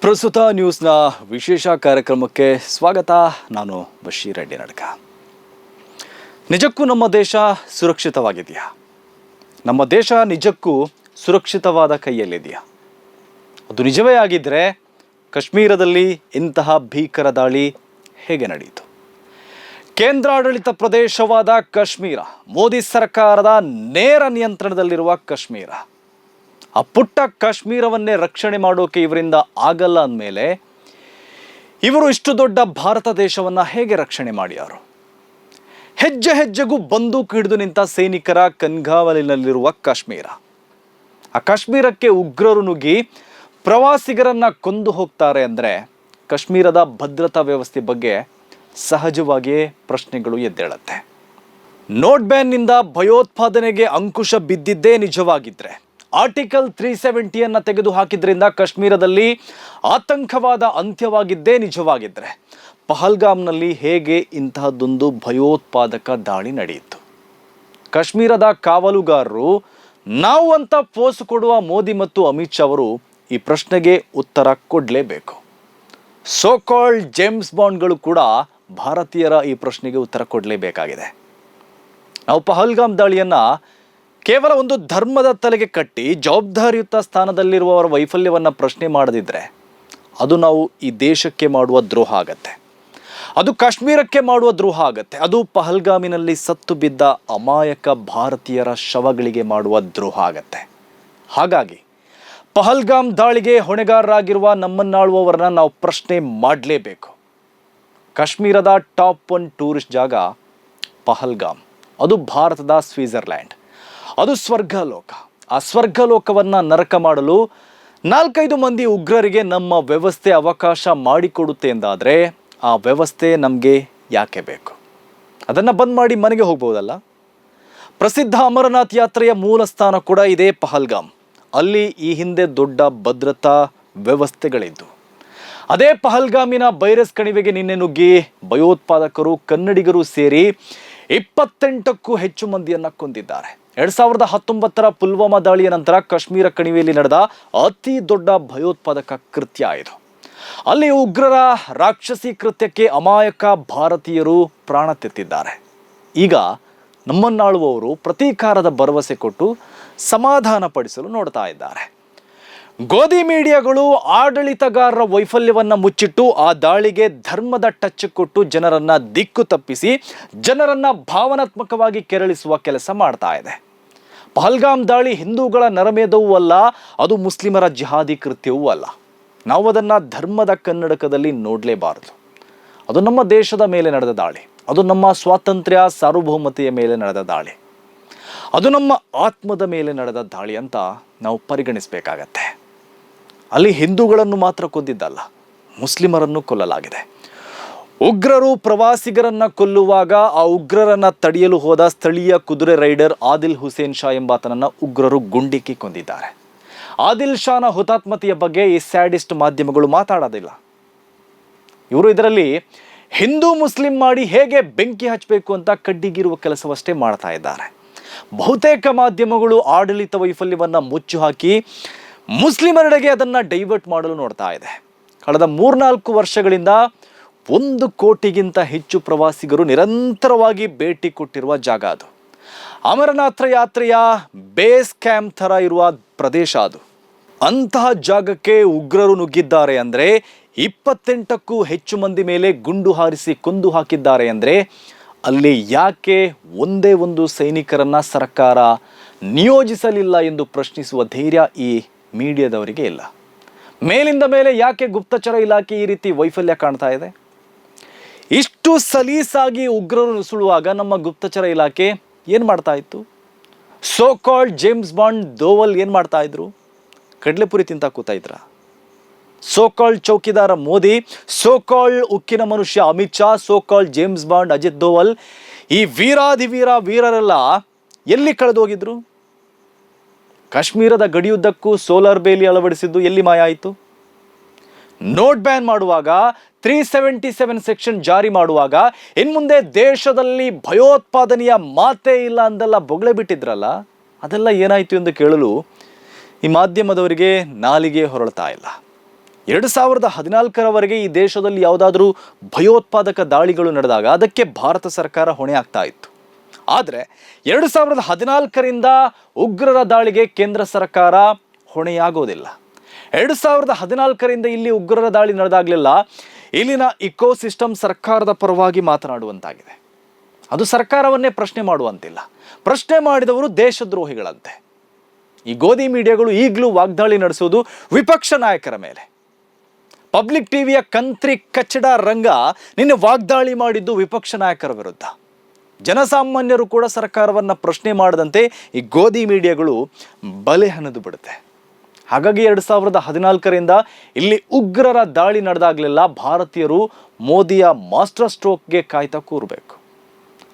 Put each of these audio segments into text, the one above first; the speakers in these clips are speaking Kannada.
ಪ್ರಸ್ತುತ ನ್ಯೂಸ್ನ ವಿಶೇಷ ಕಾರ್ಯಕ್ರಮಕ್ಕೆ ಸ್ವಾಗತ. ನಾನು ಬಶೀರ್ ರೆಡ್ಡಿ ನಡ್ಕ. ನಿಜಕ್ಕೂ ನಮ್ಮ ದೇಶ ಸುರಕ್ಷಿತವಾಗಿದೆಯಾ? ನಮ್ಮ ದೇಶ ನಿಜಕ್ಕೂ ಸುರಕ್ಷಿತವಾದ ಕೈಯಲ್ಲಿದೆಯಾ? ಅದು ನಿಜವೇ ಆಗಿದ್ದರೆ ಕಾಶ್ಮೀರದಲ್ಲಿ ಇಂತಹ ಭೀಕರ ದಾಳಿ ಹೇಗೆ ನಡೆಯಿತು? ಕೇಂದ್ರಾಡಳಿತ ಪ್ರದೇಶವಾದ ಕಾಶ್ಮೀರ, ಮೋದಿ ಸರ್ಕಾರದ ನೇರ ನಿಯಂತ್ರಣದಲ್ಲಿರುವ ಕಾಶ್ಮೀರ. ಆ ಪುಟ್ಟ ಕಾಶ್ಮೀರವನ್ನೇ ರಕ್ಷಣೆ ಮಾಡೋಕೆ ಇವರಿಂದ ಆಗಲ್ಲ ಅಂದಮೇಲೆ ಇವರು ಇಷ್ಟು ದೊಡ್ಡ ಭಾರತ ದೇಶವನ್ನು ಹೇಗೆ ರಕ್ಷಣೆ ಮಾಡ್ಯಾರು? ಹೆಜ್ಜೆ ಹೆಜ್ಜೆಗೂ ಬಂದೂಕು ಹಿಡಿದು ನಿಂತ ಸೈನಿಕರ ಕಣ್ಗಾವಲಿನಲ್ಲಿರುವ ಕಾಶ್ಮೀರ. ಆ ಕಾಶ್ಮೀರಕ್ಕೆ ಉಗ್ರರು ನುಗ್ಗಿ ಪ್ರವಾಸಿಗರನ್ನ ಕೊಂದು ಹೋಗ್ತಾರೆ ಅಂದರೆ ಕಾಶ್ಮೀರದ ಭದ್ರತಾ ವ್ಯವಸ್ಥೆ ಬಗ್ಗೆ ಸಹಜವಾಗಿಯೇ ಪ್ರಶ್ನೆಗಳು ಎದ್ದೇಳುತ್ತೆ. ನೋಟ್ ಬ್ಯಾನ್ನಿಂದ ಭಯೋತ್ಪಾದನೆಗೆ ಅಂಕುಶ ಬಿದ್ದಿದ್ದೇ ನಿಜವಾಗಿದ್ರೆ. ಆರ್ಟಿಕಲ್ ತ್ರೀ ಸೆವೆಂಟಿಯನ್ನು ತೆಗೆದು ಹಾಕಿದ್ರಿಂದ ಕಾಶ್ಮೀರದಲ್ಲಿ ಆತಂಕವಾದ ಅಂತ್ಯವಾಗಿದ್ದೇ ನಿಜವಾಗಿದ್ದರೆ ಪಹಲ್ಗಾಮ್ನಲ್ಲಿ ಹೇಗೆ ಇಂತಹದ್ದೊಂದು ಭಯೋತ್ಪಾದಕ ದಾಳಿ ನಡೆಯಿತು? ಕಾಶ್ಮೀರದ ಕಾವಲುಗಾರರು ನಾವು ಅಂತ ಪೋಸ್ ಕೊಡುವ ಮೋದಿ ಮತ್ತು ಅಮಿತ್ ಶಾ ಅವರು ಈ ಪ್ರಶ್ನೆಗೆ ಉತ್ತರ ಕೊಡಲೇಬೇಕು. ಸೋಕಾಲ್ ಜೇಮ್ಸ್ ಬಾಂಡ್ಗಳು ಕೂಡ ಭಾರತೀಯರ ಈ ಪ್ರಶ್ನೆಗೆ ಉತ್ತರ ಕೊಡಲೇಬೇಕಾಗಿದೆ. ನಾವು ಪಹಲ್ಗಾಮ್ ದಾಳಿಯನ್ನ ಕೇವಲ ಒಂದು ಧರ್ಮದ ತಲೆಗೆ ಕಟ್ಟಿ ಜವಾಬ್ದಾರಿಯುತ ಸ್ಥಾನದಲ್ಲಿರುವವರ ವೈಫಲ್ಯವನ್ನು ಪ್ರಶ್ನೆ ಮಾಡದಿದ್ದರೆ ಅದು ನಾವು ಈ ದೇಶಕ್ಕೆ ಮಾಡುವ ದ್ರೋಹ ಆಗತ್ತೆ. ಅದು ಕಾಶ್ಮೀರಕ್ಕೆ ಮಾಡುವ ದ್ರೋಹ ಆಗತ್ತೆ. ಅದು ಪಹಲ್ಗಾಮಿನಲ್ಲಿ ಸತ್ತು ಬಿದ್ದ ಅಮಾಯಕ ಭಾರತೀಯರ ಶವಗಳಿಗೆ ಮಾಡುವ ದ್ರೋಹ ಆಗತ್ತೆ. ಹಾಗಾಗಿ ಪಹಲ್ಗಾಮ್ ದಾಳಿಗೆ ಹೊಣೆಗಾರರಾಗಿರುವ ನಮ್ಮನ್ನಾಳುವವರನ್ನ ನಾವು ಪ್ರಶ್ನೆ ಮಾಡಲೇಬೇಕು. ಕಾಶ್ಮೀರದ ಟಾಪ್ ಒನ್ ಟೂರಿಸ್ಟ್ ಜಾಗ ಪಹಲ್ಗಾಮ್. ಅದು ಭಾರತದ ಸ್ವಿಟ್ಜರ್ಲ್ಯಾಂಡ್. ಅದು ಸ್ವರ್ಗಲೋಕ. ಆ ಸ್ವರ್ಗಲೋಕವನ್ನು ನರಕ ಮಾಡಲು ನಾಲ್ಕೈದು ಮಂದಿ ಉಗ್ರರಿಗೆ ನಮ್ಮ ವ್ಯವಸ್ಥೆ ಅವಕಾಶ ಮಾಡಿಕೊಡುತ್ತೆ ಎಂದಾದರೆ ಆ ವ್ಯವಸ್ಥೆ ನಮಗೆ ಯಾಕೆ ಬೇಕು? ಅದನ್ನು ಬಂದ್ ಮಾಡಿ ಮನೆಗೆ ಹೋಗ್ಬೋದಲ್ಲ? ಪ್ರಸಿದ್ಧ ಅಮರನಾಥ್ ಯಾತ್ರೆಯ ಮೂಲ ಸ್ಥಾನ ಕೂಡ ಇದೆ ಪಹಲ್ಗಾಮ್. ಅಲ್ಲಿ ಈ ಹಿಂದೆ ದೊಡ್ಡ ಭದ್ರತಾ ವ್ಯವಸ್ಥೆಗಳಿದ್ದು. ಅದೇ ಪಹಲ್ಗಾಮಿನ ಬೈರಸ್ ಕಣಿವೆಗೆ ನಿನ್ನೆ ನುಗ್ಗಿ ಭಯೋತ್ಪಾದಕರು, ಕನ್ನಡಿಗರು ಸೇರಿ ಇಪ್ಪತ್ತೆಂಟಕ್ಕೂ ಹೆಚ್ಚು ಮಂದಿಯನ್ನು ಕೊಂದಿದ್ದಾರೆ. ಎರಡ್ ಸಾವಿರದ ಹತ್ತೊಂಬತ್ತರ ಪುಲ್ವಾಮಾ ದಾಳಿಯ ನಂತರ ಕಾಶ್ಮೀರ ಕಣಿವೆಯಲ್ಲಿ ನಡೆದ ಅತಿ ದೊಡ್ಡ ಭಯೋತ್ಪಾದಕ ಕೃತ್ಯ ಇದು. ಅಲ್ಲಿ ಉಗ್ರರ ರಾಕ್ಷಸಿ ಕೃತ್ಯಕ್ಕೆ ಅಮಾಯಕ ಭಾರತೀಯರು ಪ್ರಾಣ ತೆತ್ತಿದ್ದಾರೆ. ಈಗ ನಮ್ಮನ್ನಾಳುವವರು ಪ್ರತೀಕಾರದ ಭರವಸೆ ಕೊಟ್ಟು ಸಮಾಧಾನ ಪಡಿಸಲು ನೋಡ್ತಾ ಇದ್ದಾರೆ. ಗೋಧಿ ಮೀಡಿಯಾಗಳು ಆಡಳಿತಗಾರರ ವೈಫಲ್ಯವನ್ನು ಮುಚ್ಚಿಟ್ಟು ಆ ದಾಳಿಗೆ ಧರ್ಮದ ಟಚ್ ಕೊಟ್ಟು ಜನರನ್ನ ದಿಕ್ಕು ತಪ್ಪಿಸಿ ಜನರನ್ನ ಭಾವನಾತ್ಮಕವಾಗಿ ಕೆರಳಿಸುವ ಕೆಲಸ ಮಾಡ್ತಾ ಇದೆ. ಪಹಲ್ಗಾಮ್ ದಾಳಿ ಹಿಂದೂಗಳ ನರಮೇಧವೂ ಅಲ್ಲ, ಅದು ಮುಸ್ಲಿಮರ ಜಿಹಾದಿ ಕೃತ್ಯವೂ ಅಲ್ಲ. ನಾವು ಅದನ್ನು ಧರ್ಮದ ಕನ್ನಡಕದಲ್ಲಿ ನೋಡಲೇಬಾರದು. ಅದು ನಮ್ಮ ದೇಶದ ಮೇಲೆ ನಡೆದ ದಾಳಿ. ಅದು ನಮ್ಮ ಸ್ವಾತಂತ್ರ್ಯ, ಸಾರ್ವಭೌಮತೆಯ ಮೇಲೆ ನಡೆದ ದಾಳಿ. ಅದು ನಮ್ಮ ಆತ್ಮದ ಮೇಲೆ ನಡೆದ ದಾಳಿ ಅಂತ ನಾವು ಪರಿಗಣಿಸಬೇಕಾಗತ್ತೆ. ಅಲ್ಲಿ ಹಿಂದೂಗಳನ್ನು ಮಾತ್ರ ಕೊಂದಿದ್ದಲ್ಲ, ಮುಸ್ಲಿಮರನ್ನು ಕೊಲ್ಲಲಾಗಿದೆ. ಉಗ್ರರು ಪ್ರವಾಸಿಗರನ್ನ ಕೊಲ್ಲುವಾಗ ಆ ಉಗ್ರರನ್ನ ತಡೆಯಲು ಹೋದ ಸ್ಥಳೀಯ ಕುದುರೆ ರೈಡರ್ ಆದಿಲ್ ಹುಸೇನ್ ಶಾ ಎಂಬಾತನನ್ನ ಉಗ್ರರು ಗುಂಡಿಕ್ಕಿ ಕೊಂದಿದ್ದಾರೆ. ಆದಿಲ್ ಶಾನ ಹುತಾತ್ಮತೆಯ ಬಗ್ಗೆ ಈ ಸ್ಯಾಡಿಸ್ಟ್ ಮಾಧ್ಯಮಗಳು ಮಾತಾಡೋದಿಲ್ಲ. ಇವರು ಇದರಲ್ಲಿ ಹಿಂದೂ ಮುಸ್ಲಿಂ ಮಾಡಿ ಹೇಗೆ ಬೆಂಕಿ ಹಚ್ಚಬೇಕು ಅಂತ ಕಡ್ಡಿಗಿರುವ ಕೆಲಸವಷ್ಟೇ ಮಾಡ್ತಾ ಇದ್ದಾರೆ. ಬಹುತೇಕ ಮಾಧ್ಯಮಗಳು ಆಡಳಿತ ವೈಫಲ್ಯವನ್ನು ಮುಚ್ಚು ಹಾಕಿ ಮುಸ್ಲಿಮರೆಡೆಗೆ ಅದನ್ನು ಡೈವರ್ಟ್ ಮಾಡಲು ನೋಡ್ತಾ ಇದೆ. ಕಳೆದ ಮೂರ್ನಾಲ್ಕು ವರ್ಷಗಳಿಂದ ಒಂದು ಕೋಟಿಗಿಂತ ಹೆಚ್ಚು ಪ್ರವಾಸಿಗರು ನಿರಂತರವಾಗಿ ಭೇಟಿ ಕೊಟ್ಟಿರುವ ಜಾಗ ಅದು. ಅಮರನಾಥ ಯಾತ್ರೆಯ ಬೇಸ್ ಕ್ಯಾಂಪ್ ಥರ ಇರುವ ಪ್ರದೇಶ ಅದು. ಅಂತಹ ಜಾಗಕ್ಕೆ ಉಗ್ರರು ನುಗ್ಗಿದ್ದಾರೆ ಅಂದರೆ ಇಪ್ಪತ್ತೆಂಟಕ್ಕೂ ಹೆಚ್ಚು ಮಂದಿ ಮೇಲೆ ಗುಂಡು ಹಾರಿಸಿ ಕೊಂದು ಹಾಕಿದ್ದಾರೆ ಅಂದರೆ ಅಲ್ಲಿ ಯಾಕೆ ಒಂದೇ ಒಂದು ಸೈನಿಕರನ್ನ ಸರ್ಕಾರ ನಿಯೋಜಿಸಲಿಲ್ಲ ಎಂದು ಪ್ರಶ್ನಿಸುವ ಧೈರ್ಯ ಈ ಮೀಡಿಯಾದವರಿಗೆ ಇಲ್ಲ. ಮೇಲಿಂದ ಮೇಲೆ ಯಾಕೆ ಗುಪ್ತಚರ ಇಲಾಖೆ ಈ ರೀತಿ ವೈಫಲ್ಯ ಕಾಣ್ತಾ ಇದೆ? ಇಷ್ಟು ಸಲೀಸಾಗಿ ಉಗ್ರರು ನುಸುಳುವಾಗ ನಮ್ಮ ಗುಪ್ತಚರ ಇಲಾಖೆ ಏನು ಮಾಡ್ತಾ ಇತ್ತು? So called James Bond Doval ಏನು ಮಾಡ್ತಾ ಇದ್ರು? ಕಡಲೆಪುರಿ ತಿಂತ ಕೂತಾ ಸೋ ಕಾಲ್ಡ್ ಚೌಕಿದಾರ ಮೋದಿ ಸೋ ಕಾಲ್ಡ್ ಉಕ್ಕಿನ ಮನುಷ್ಯ Amit Shah so called James Bond Ajit Doval ಈ ವೀರಾದಿವೀರ ವೀರರೆಲ್ಲ ಎಲ್ಲಿ ಕಳೆದೋಗಿದ್ರು? ಕಾಶ್ಮೀರದ ಗಡಿಯುದ್ದಕ್ಕೂ ಸೋಲಾರ್ ಬೇಲಿ ಅಳವಡಿಸಿದ್ದು ಎಲ್ಲಿ ಮಾಯ ಆಯಿತು? ನೋಟ್ ಬ್ಯಾನ್ ಮಾಡುವಾಗ ತ್ರೀ ಸೆವೆಂಟಿ ಸೆವೆನ್ ಸೆಕ್ಷನ್ ಜಾರಿ ಮಾಡುವಾಗ, ಇನ್ಮುಂದೆ ದೇಶದಲ್ಲಿ ಭಯೋತ್ಪಾದನೆಯ ಮಾತೇ ಇಲ್ಲ ಅಂದೆಲ್ಲ ಬೊಗಳೆ ಬಿಟ್ಟಿದ್ರಲ್ಲ? ಅದೆಲ್ಲ ಏನಾಯಿತು ಎಂದು ಕೇಳಲು ಈ ಮಾಧ್ಯಮದವರಿಗೆ ನಾಲಿಗೆ ಹೊರಳ್ತಾ ಇಲ್ಲ. ಎರಡು ಸಾವಿರದ ಹದಿನಾಲ್ಕರವರೆಗೆ ಈ ದೇಶದಲ್ಲಿ ಯಾವುದಾದ್ರೂ ಭಯೋತ್ಪಾದಕ ದಾಳಿಗಳು ನಡೆದಾಗ ಅದಕ್ಕೆ ಭಾರತ ಸರ್ಕಾರ ಹೊಣೆ ಆಗ್ತಾ ಇತ್ತು. ಆದರೆ ಎರಡು ಸಾವಿರದ ಹದಿನಾಲ್ಕರಿಂದ ಉಗ್ರರ ದಾಳಿಗೆ ಕೇಂದ್ರ ಸರ್ಕಾರ ಹೊಣೆಯಾಗೋದಿಲ್ಲ. ಎರಡು ಸಾವಿರದ ಹದಿನಾಲ್ಕರಿಂದ ಇಲ್ಲಿ ಉಗ್ರರ ದಾಳಿ ನಡೆದಾಗಲಿಲ್ಲ. ಇಲ್ಲಿನ ಇಕೋಸಿಸ್ಟಮ್ ಸರ್ಕಾರದ ಪರವಾಗಿ ಮಾತನಾಡುವಂತಾಗಿದೆ. ಅದು ಸರ್ಕಾರವನ್ನೇ ಪ್ರಶ್ನೆ ಮಾಡುವಂತಿಲ್ಲ. ಪ್ರಶ್ನೆ ಮಾಡಿದವರು ದೇಶದ್ರೋಹಿಗಳಂತೆ. ಈ ಗೋಧಿ ಮೀಡಿಯಾಗಳು ಈಗಲೂ ವಾಗ್ದಾಳಿ ನಡೆಸುವುದು ವಿಪಕ್ಷ ನಾಯಕರ ಮೇಲೆ. ಪಬ್ಲಿಕ್ ಟಿವಿಯ ಕಂತ್ರಿ ಕಚ್ಚಡ ರಂಗ ನಿನ್ನೆ ವಾಗ್ದಾಳಿ ಮಾಡಿದ್ದು ವಿಪಕ್ಷ ನಾಯಕರ ವಿರುದ್ಧ. ಜನಸಾಮಾನ್ಯರು ಕೂಡ ಸರ್ಕಾರವನ್ನು ಪ್ರಶ್ನೆ ಮಾಡದಂತೆ ಈ ಗೋಧಿ ಮೀಡಿಯಾಗಳು ಬಲೆ ಹನದು ಬಿಡುತ್ತೆ. ಹಾಗಾಗಿ ಎರಡು ಸಾವಿರದ ಹದಿನಾಲ್ಕರಿಂದ ಇಲ್ಲಿ ಉಗ್ರರ ದಾಳಿ ನಡೆದಾಗಲೆಲ್ಲ ಭಾರತೀಯರು ಮೋದಿಯ ಮಾಸ್ಟರ್ ಸ್ಟ್ರೋಕ್ಗೆ ಕಾಯ್ತಾ ಕೂರಬೇಕು.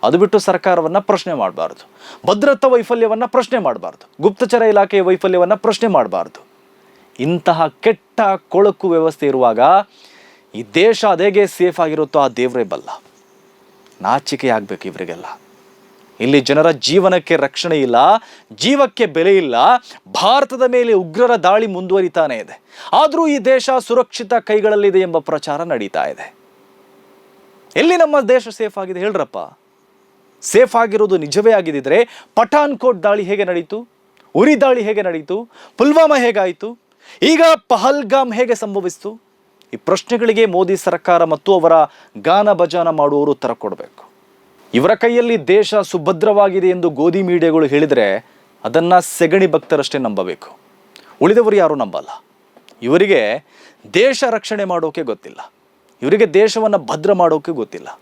ಅದು ಬಿಟ್ಟು ಸರ್ಕಾರವನ್ನು ಪ್ರಶ್ನೆ ಮಾಡಬಾರ್ದು. ಭದ್ರತಾ ವೈಫಲ್ಯವನ್ನು ಪ್ರಶ್ನೆ ಮಾಡಬಾರ್ದು. ಗುಪ್ತಚರ ಇಲಾಖೆಯ ವೈಫಲ್ಯವನ್ನು ಪ್ರಶ್ನೆ ಮಾಡಬಾರ್ದು. ಇಂತಹ ಕೆಟ್ಟ ಕೊಳಕು ವ್ಯವಸ್ಥೆ ಇರುವಾಗ ಈ ದೇಶ ಅದೇಗೆ ಸೇಫ್ ಆಗಿರುತ್ತೋ ಆ ದೇವರೇ ಬಲ್ಲ. ನಾಚಿಕೆ ಆಗ್ಬೇಕು ಇವರಿಗೆಲ್ಲ. ಇಲ್ಲಿ ಜನರ ಜೀವನಕ್ಕೆ ರಕ್ಷಣೆ ಇಲ್ಲ, ಜೀವಕ್ಕೆ ಬೆಲೆ ಇಲ್ಲ, ಭಾರತದ ಮೇಲೆ ಉಗ್ರರ ದಾಳಿ ಮುಂದುವರಿತಾನೆ ಇದೆ. ಆದರೂ ಈ ದೇಶ ಸುರಕ್ಷಿತ ಕೈಗಳಲ್ಲಿದೆ ಎಂಬ ಪ್ರಚಾರ ನಡೀತಾ ಇದೆ. ಎಲ್ಲಿ ನಮ್ಮ ದೇಶ ಸೇಫ್ ಆಗಿದೆ ಹೇಳ್ರಪ್ಪ? ಸೇಫ್ ಆಗಿರೋದು ನಿಜವೇ ಆಗಿದ್ದರೆ ಪಠಾನ್ಕೋಟ್ ದಾಳಿ ಹೇಗೆ ನಡೀತು? ಉರಿ ದಾಳಿ ಹೇಗೆ ನಡೀತು? ಪುಲ್ವಾಮಾ ಹೇಗಾಯಿತು? ಈಗ ಪಹಲ್ಗಾಮ್ ಹೇಗೆ ಸಂಭವಿಸಿತು? ಈ ಪ್ರಶ್ನೆಗಳಿಗೆ ಮೋದಿ ಸರ್ಕಾರ ಮತ್ತು ಅವರ ಗಾನ ಭಜಾನ ಮಾಡುವವರು ಉತ್ತರ ಕೊಡಬೇಕು. ಇವರ ಕೈಯಲ್ಲಿ ದೇಶ ಸುಭದ್ರವಾಗಿದೆ ಎಂದು ಗೋಧಿ ಮೀಡಿಯಾಗಳು ಹೇಳಿದರೆ ಅದನ್ನು ಸೆಗಣಿ ಭಕ್ತರಷ್ಟೇ ನಂಬಬೇಕು. ಉಳಿದವರು ಯಾರೂ ನಂಬಲ್ಲ. ಇವರಿಗೆ ದೇಶ ರಕ್ಷಣೆ ಮಾಡೋಕೆ ಗೊತ್ತಿಲ್ಲ. ಇವರಿಗೆ ದೇಶವನ್ನು ಭದ್ರ ಮಾಡೋಕೆ ಗೊತ್ತಿಲ್ಲ.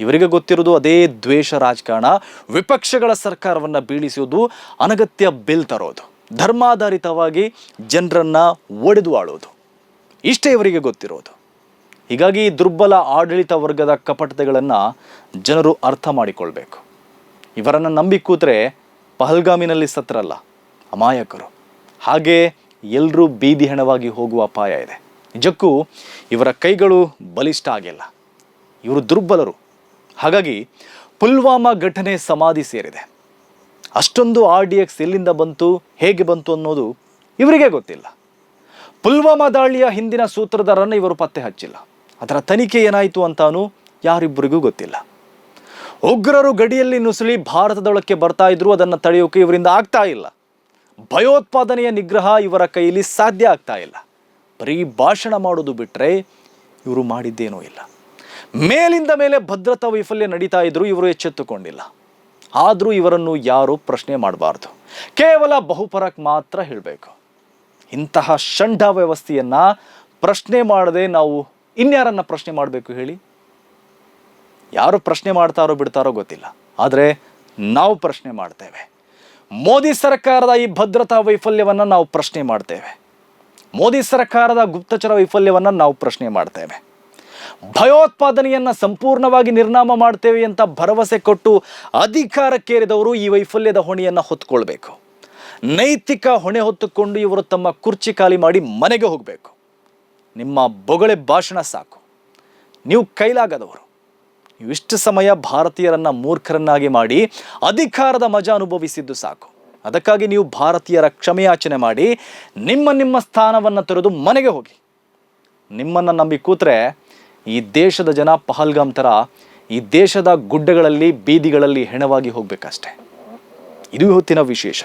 ಇವರಿಗೆ ಗೊತ್ತಿರೋದು ಅದೇ ದ್ವೇಷ ರಾಜಕಾರಣ, ವಿಪಕ್ಷಗಳ ಸರ್ಕಾರವನ್ನು ಬೀಳಿಸೋದು, ಅನಗತ್ಯ ಬಿಲ್ ತರೋದು, ಧರ್ಮಾಧಾರಿತವಾಗಿ ಜನರನ್ನು ಒಡೆದು ಆಳೋದು. ಇಷ್ಟೇ ಇವರಿಗೆ ಗೊತ್ತಿರೋದು. ಹೀಗಾಗಿ ದುರ್ಬಲ ಆಡಳಿತ ವರ್ಗದ ಕಪಟತೆಗಳನ್ನು ಜನರು ಅರ್ಥ ಮಾಡಿಕೊಳ್ಬೇಕು. ಇವರನ್ನು ನಂಬಿ ಕೂತ್ರೆ ಪಹಲ್ಗಾಮಿನಲ್ಲಿ ಸತ್ರಲ್ಲ ಅಮಾಯಕರು. ಹಾಗೆ ಎಲ್ಲರೂ ಬೀದಿ ಹೆಣವಾಗಿ ಹೋಗುವ ಅಪಾಯ ಇದೆ. ನಿಜಕ್ಕೂ ಇವರ ಕೈಗಳು ಬಲಿಷ್ಠ ಆಗಿಲ್ಲ. ಇವರು ದುರ್ಬಲರು. ಹಾಗಾಗಿ ಪುಲ್ವಾಮಾ ಘಟನೆ ಸಮಾಧಿ ಸೇರಿದೆ. ಅಷ್ಟೊಂದು ಆರ್ ಡಿ ಎಕ್ಸ್ ಎಲ್ಲಿಂದ ಬಂತು, ಹೇಗೆ ಬಂತು ಅನ್ನೋದು ಇವರಿಗೆ ಗೊತ್ತಿಲ್ಲ. ಪುಲ್ವಾಮಾ ದಾಳಿಯ ಹಿಂದಿನ ಸೂತ್ರಧಾರನ್ನು ಇವರು ಪತ್ತೆ ಹಚ್ಚಿಲ್ಲ. ಅದರ ತನಿಖೆ ಏನಾಯಿತು ಅಂತಾನೂ ಯಾರಿಬ್ಬರಿಗೂ ಗೊತ್ತಿಲ್ಲ. ಉಗ್ರರು ಗಡಿಯಲ್ಲಿ ನುಸುಳಿ ಭಾರತದೊಳಕ್ಕೆ ಬರ್ತಾ ಇದ್ರು, ಅದನ್ನು ತಡೆಯೋಕೆ ಇವರಿಂದ ಆಗ್ತಾ ಇಲ್ಲ. ಭಯೋತ್ಪಾದನೆಯ ನಿಗ್ರಹ ಇವರ ಕೈಯಲ್ಲಿ ಸಾಧ್ಯ ಆಗ್ತಾ ಇಲ್ಲ. ಬರೀ ಭಾಷಣ ಮಾಡೋದು ಬಿಟ್ಟರೆ ಇವರು ಮಾಡಿದ್ದೇನೂ ಇಲ್ಲ. ಮೇಲಿಂದ ಮೇಲೆ ಭದ್ರತಾ ವೈಫಲ್ಯ ನಡೀತಾ ಇದ್ರು ಇವರು ಎಚ್ಚೆತ್ತುಕೊಂಡಿಲ್ಲ. ಆದರೂ ಇವರನ್ನು ಯಾರೂ ಪ್ರಶ್ನೆ ಮಾಡಬಾರ್ದು. ಕೇವಲ ಬಹುಪರಕ್ ಮಾತ್ರ ಹೇಳಬೇಕು. ಇಂತಹ ಷಂಡ ವ್ಯವಸ್ಥೆಯನ್ನ ಪ್ರಶ್ನೆ ಮಾಡದೆ ನಾವು ಇನ್ಯಾರನ್ನು ಪ್ರಶ್ನೆ ಮಾಡಬೇಕು ಹೇಳಿ? ಯಾರು ಪ್ರಶ್ನೆ ಮಾಡ್ತಾರೋ ಬಿಡ್ತಾರೋ ಗೊತ್ತಿಲ್ಲ. ಆದರೆ ನಾವು ಪ್ರಶ್ನೆ ಮಾಡ್ತೇವೆ. ಮೋದಿ ಸರ್ಕಾರದ ಈ ಭದ್ರತಾ ವೈಫಲ್ಯವನ್ನು ನಾವು ಪ್ರಶ್ನೆ ಮಾಡ್ತೇವೆ. ಮೋದಿ ಸರ್ಕಾರದ ಗುಪ್ತಚರ ವೈಫಲ್ಯವನ್ನು ನಾವು ಪ್ರಶ್ನೆ ಮಾಡ್ತೇವೆ. ಭಯೋತ್ಪಾದನೆಯನ್ನು ಸಂಪೂರ್ಣವಾಗಿ ನಿರ್ನಾಮ ಮಾಡ್ತೇವೆ ಅಂತ ಭರವಸೆ ಕೊಟ್ಟು ಅಧಿಕಾರಕ್ಕೇರಿದವರು ಈ ವೈಫಲ್ಯದ ಹೊಣೆಯನ್ನು ಹೊತ್ಕೊಳ್ಬೇಕು. ನೈತಿಕ ಹೊಣೆ ಹೊತ್ತುಕೊಂಡು ಇವರು ತಮ್ಮ ಕುರ್ಚಿ ಖಾಲಿ ಮಾಡಿ ಮನೆಗೆ ಹೋಗಬೇಕು. ನಿಮ್ಮ ಬೊಗಳೆ ಭಾಷಣ ಸಾಕು. ನೀವು ಕೈಲಾಗದವರು. ಇಷ್ಟು ಸಮಯ ಭಾರತೀಯರನ್ನು ಮೂರ್ಖರನ್ನಾಗಿ ಮಾಡಿ ಅಧಿಕಾರದ ಮಜಾ ಅನುಭವಿಸಿದ್ದು ಸಾಕು. ಅದಕ್ಕಾಗಿ ನೀವು ಭಾರತೀಯರ ಕ್ಷಮೆಯಾಚನೆ ಮಾಡಿ ನಿಮ್ಮ ನಿಮ್ಮ ಸ್ಥಾನವನ್ನು ತೊರೆದು ಮನೆಗೆ ಹೋಗಿ. ನಿಮ್ಮನ್ನು ನಂಬಿ ಕೂತ್ರೆ ಈ ದೇಶದ ಜನ ಪಹಲ್ಗಾಮ್ ಥರ ಈ ದೇಶದ ಗುಡ್ಡಗಳಲ್ಲಿ ಬೀದಿಗಳಲ್ಲಿ ಹೆಣವಾಗಿ ಹೋಗಬೇಕಷ್ಟೆ. ಇದು ಹೊತ್ತಿನ ವಿಶೇಷ.